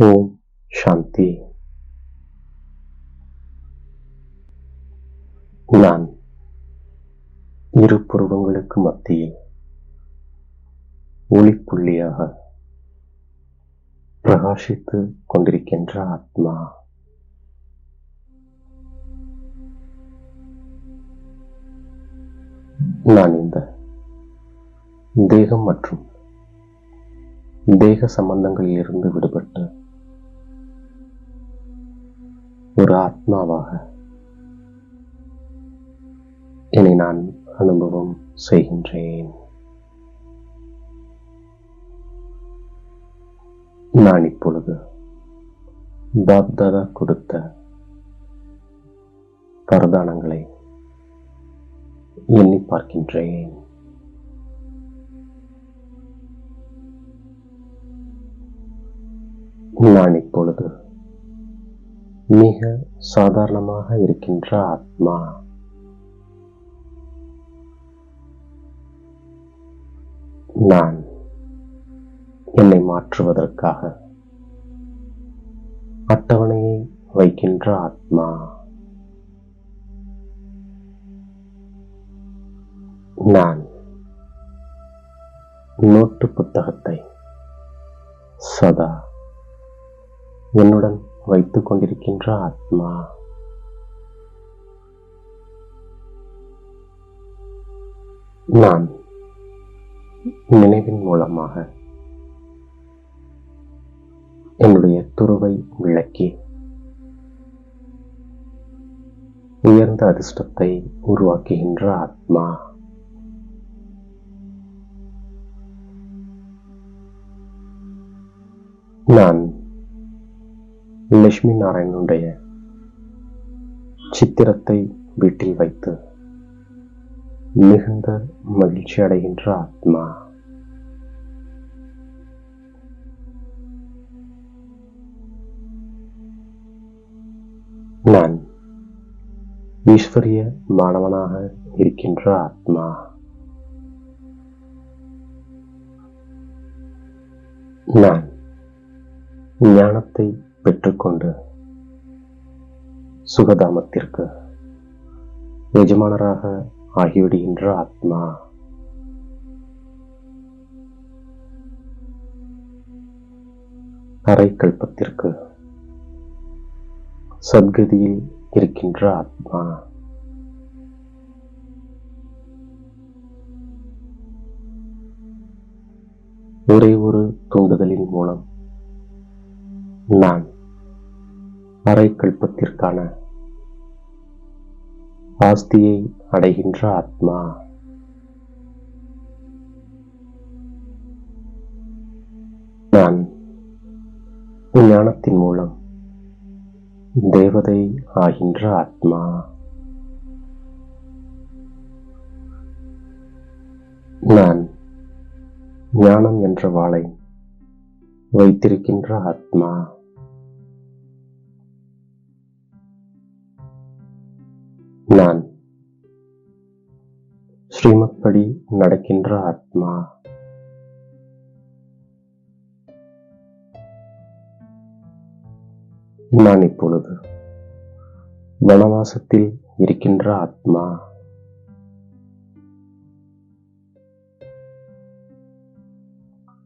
ஓம் சாந்தி நான் இரு புருவங்களுக்கு மத்தியில் ஒளிப்புள்ளியாக பிரகாசித்து கொண்டிருக்கின்ற ஆத்மா. நான் இந்த தேகம் மற்றும் தேக சம்பந்தங்களில் இருந்து விடுபட்டு ஆத்மாவாக என்னை நான் அனுபவம் செய்கின்றேன். நான் இப்பொழுது பாப்தாதா கொடுத்த வரதானங்களை எண்ணி பார்க்கின்றேன். நான் இப்பொழுது மிக சாதாரணமாக இருக்கின்ற ஆத்மா. நான் என்னை மாற்றுவதற்காக அட்டவணையை வைக்கின்ற ஆத்மா. நான் நோட்டு புத்தகத்தை சதா என்னுடன் வைத்துக் கொண்டிருக்கின்ற ஆத்மா. நான் நினைவின் மூலமாக என்னுடைய துருவை விளக்கி உயர்ந்த அதிர்ஷ்டத்தை உருவாக்குகின்ற ஆத்மா. நான் லட்சுமி நாராயணனுடைய சித்திரத்தை வீட்டில் வைத்து மிகுந்த மகிழ்ச்சி அடைகின்ற ஆத்மா. நான் ஈஸ்வரிய மாணவனாக இருக்கின்ற ஆத்மா. நான் ஞானத்தை பெற்றுக்கொண்டு சுகதாமத்திற்கு எஜமானராக ஆகிவிடுகின்ற ஆத்மா. அரைக்கல்பத்திற்கு சத்கதியில் இருக்கின்ற ஆத்மா. அரைக்கல்பத்திற்கான ஆஸ்தியை அடைகின்ற ஆத்மா. நான் ஞானத்தின் மூலம் தேவதை ஆகின்ற ஆத்மா. நான் ஞானம் என்ற வாளை வைத்திருக்கின்ற ஆத்மா. ஸ்ரீமத் படி நடக்கின்ற ஆத்மா. நான் இப்பொழுது வனவாசத்தில் இருக்கின்ற ஆத்மா.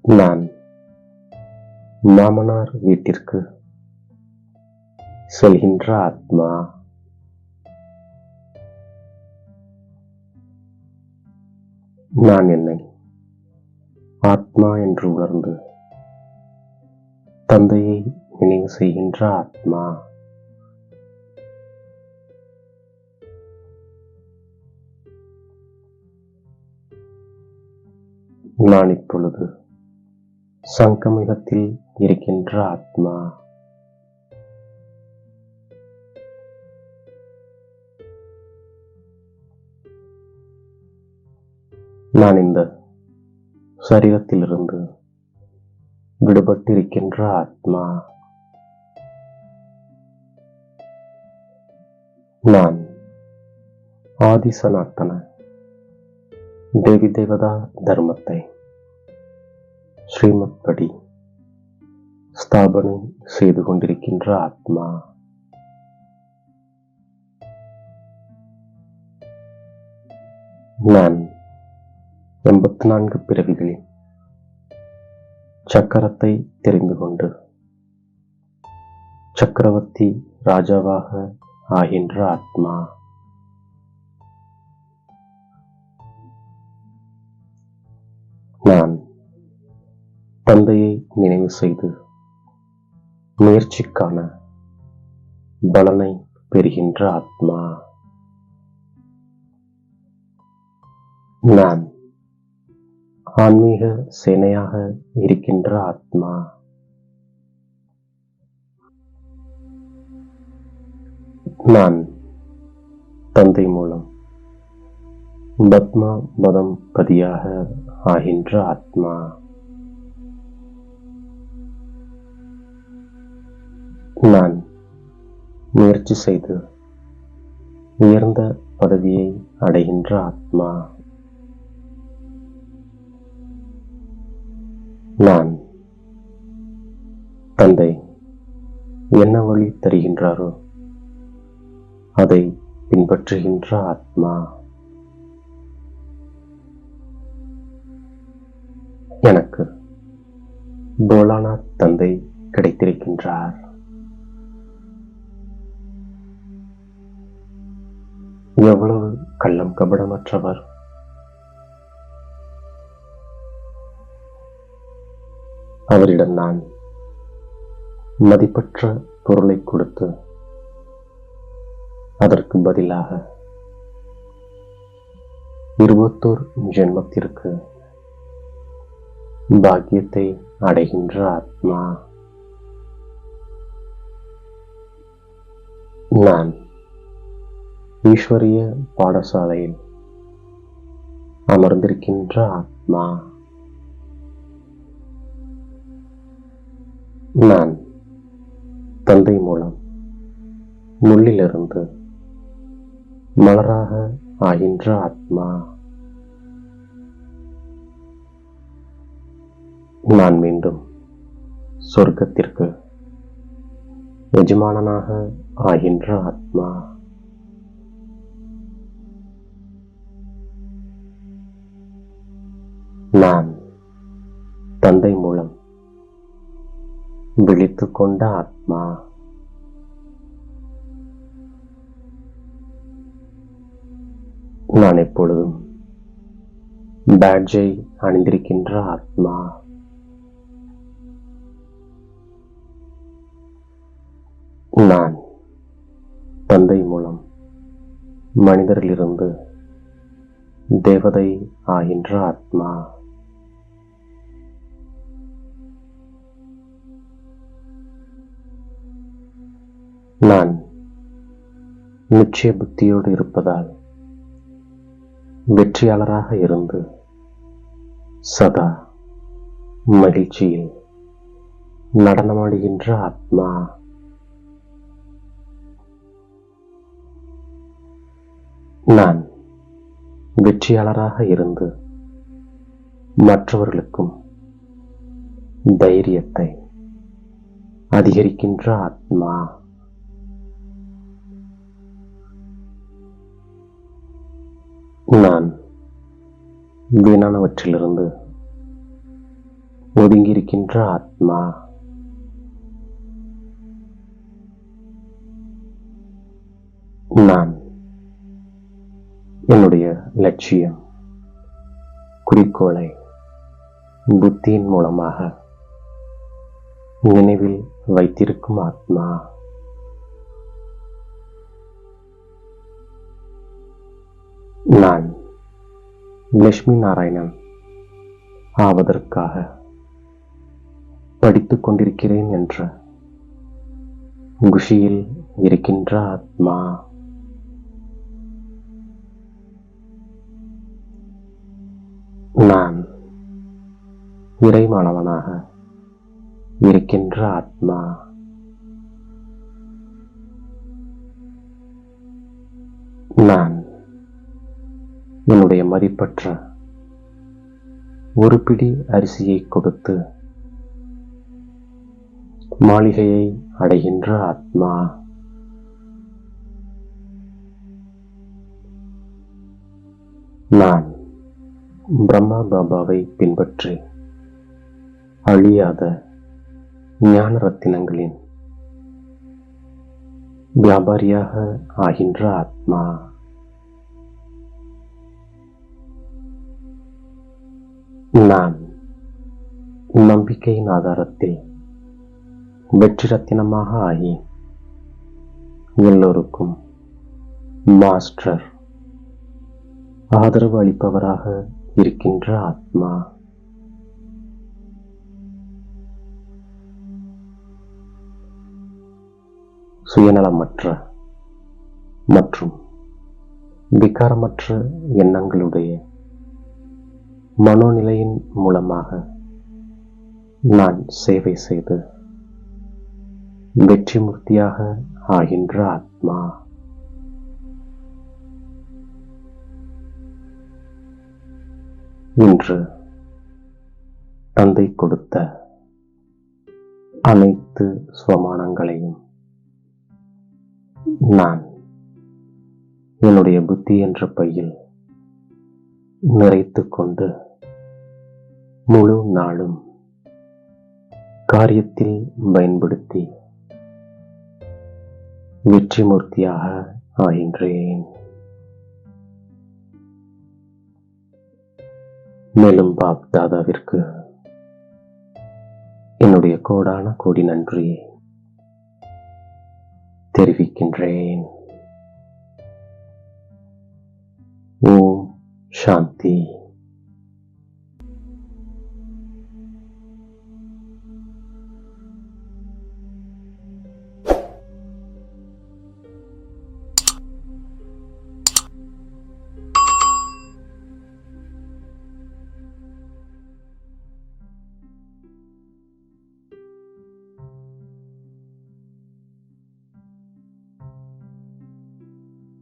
நான் மாமனார் வீட்டிற்கு செல்கின்ற ஆத்மா. நான் என்னை ஆத்மா என்று உணர்ந்து தந்தையை நினைவு செய்கின்ற ஆத்மா. நான் இப்பொழுது சங்கமிகத்தில் இருக்கின்ற ஆத்மா. நான் இந்த சரீரத்திலிருந்து விடுபட்டிருக்கின்ற ஆத்மா. நான் ஆதி சனாத்தன தேவி தேவதா தர்மத்தை ஸ்ரீமத் படி ஸ்தாபனம் செய்து கொண்டிருக்கின்ற ஆத்மா. நான் எண்பத்தி நான்கு பிறவிகளின் சக்கரத்தை தெரிந்து கொண்டு சக்கரவர்த்தி ராஜாவாக ஆகின்ற ஆத்மா. நான் தந்தையை நினைவு செய்து முயற்சிக்கான பலனை பெறுகின்ற ஆத்மா. நான் ஆன்மீக சேனையாக இருக்கின்ற ஆத்மா. நான் தந்தை மூலம் பத்மா மதம் பதியாக ஆகின்ற ஆத்மா. நான் முயற்சி செய்து உயர்ந்த பதவியை அடைகின்ற ஆத்மா. நான் தந்தை என்ன வழி தருகின்றாரோ அதை பின்பற்றுகின்ற ஆத்மா. எனக்கு போலானாத் தந்தை கிடைத்திருக்கின்றார். எவ்வளவு கள்ளம் கபடமற்றவர் அவரிடம் நான் மதிப்பற்ற பொருளை கொடுத்து அதற்கு பதிலாக இருபத்தோர் ஜென்மத்திற்கு பாக்கியத்தை அடைகின்ற ஆத்மா நான் ஈஸ்வரிய பாடசாலையில் அமர்ந்திருக்கின்ற ஆத்மா. நான் தந்தை மூலம் முள்ளிலிருந்து மலராக ஆகின்ற ஆத்மா. நான் மீண்டும் சொர்க்கத்திற்கு எஜமானனாக ஆகின்ற ஆத்மா. நான் தந்தை மூலம் விழித்து கொண்ட ஆத்மா. நான் எப்பொழுதும் பேட்ஜை அணிந்திருக்கின்ற ஆத்மா. நான் தந்தை மூலம் மனிதரிலிருந்து தேவதை ஆகின்ற ஆத்மா. நான் நிச்சய புத்தியோடு இருப்பதால் வெற்றியாளராக இருந்து சதா மகிழ்ச்சியில் நடனமாடுகின்ற ஆத்மா. நான் வெற்றியாளராக இருந்து மற்றவர்களுக்கும் தைரியத்தை அதிகரிக்கின்ற ஆத்மா. நான் வீணானவற்றிலிருந்து ஒதுங்கியிருக்கின்ற ஆத்மா. நான் என்னுடைய லட்சியம் குறிக்கோளை புத்தியின் மூலமாக நினைவில் வைத்திருக்கும் ஆத்மா. லட்சுமி நாராயணன் ஆவதற்காக படித்துக் கொண்டிருக்கிறேன் என்ற குஷியில் இருக்கின்ற ஆத்மா. நான் இறைமானவனாக இருக்கின்ற ஆத்மா. நான் என்னுடைய மதிப்பற்ற ஒரு பிடி அரிசியை கொடுத்து மாளிகையை அடைகின்ற ஆத்மா. நான் பிரம்மா பாபாவை பின்பற்றி அழியாத ஞான ரத்தினங்களின் வியாபாரியாக ஆகின்ற ஆத்மா. நான் நம்பிக்கையின் ஆதாரத்தில் வெற்றி ரத்தினமாக ஆகி எல்லோருக்கும் மாஸ்டர் ஆதரவு அளிப்பவராக இருக்கின்ற ஆத்மா. சுயநலமற்ற மற்றும் விகாரமற்ற எண்ணங்களுடைய மனோநிலையின் மூலமாக நான் சேவை செய்து வெற்றி மூர்த்தியாக ஆகின்ற ஆத்மா. இன்று தந்தை கொடுத்த அனைத்து சுவமானங்களையும் நான் என்னுடைய புத்தி என்ற பையில் நிறைத்து கொண்டு முழு நாளும் காரியத்தில் பயன்படுத்தி வெற்றிமூர்த்தியாக ஆகின்றேன். மேலும் பாப் தாதாவிற்கு என்னுடைய கோடான கோடி நன்றி தெரிவிக்கின்றேன். ஓ சாந்தி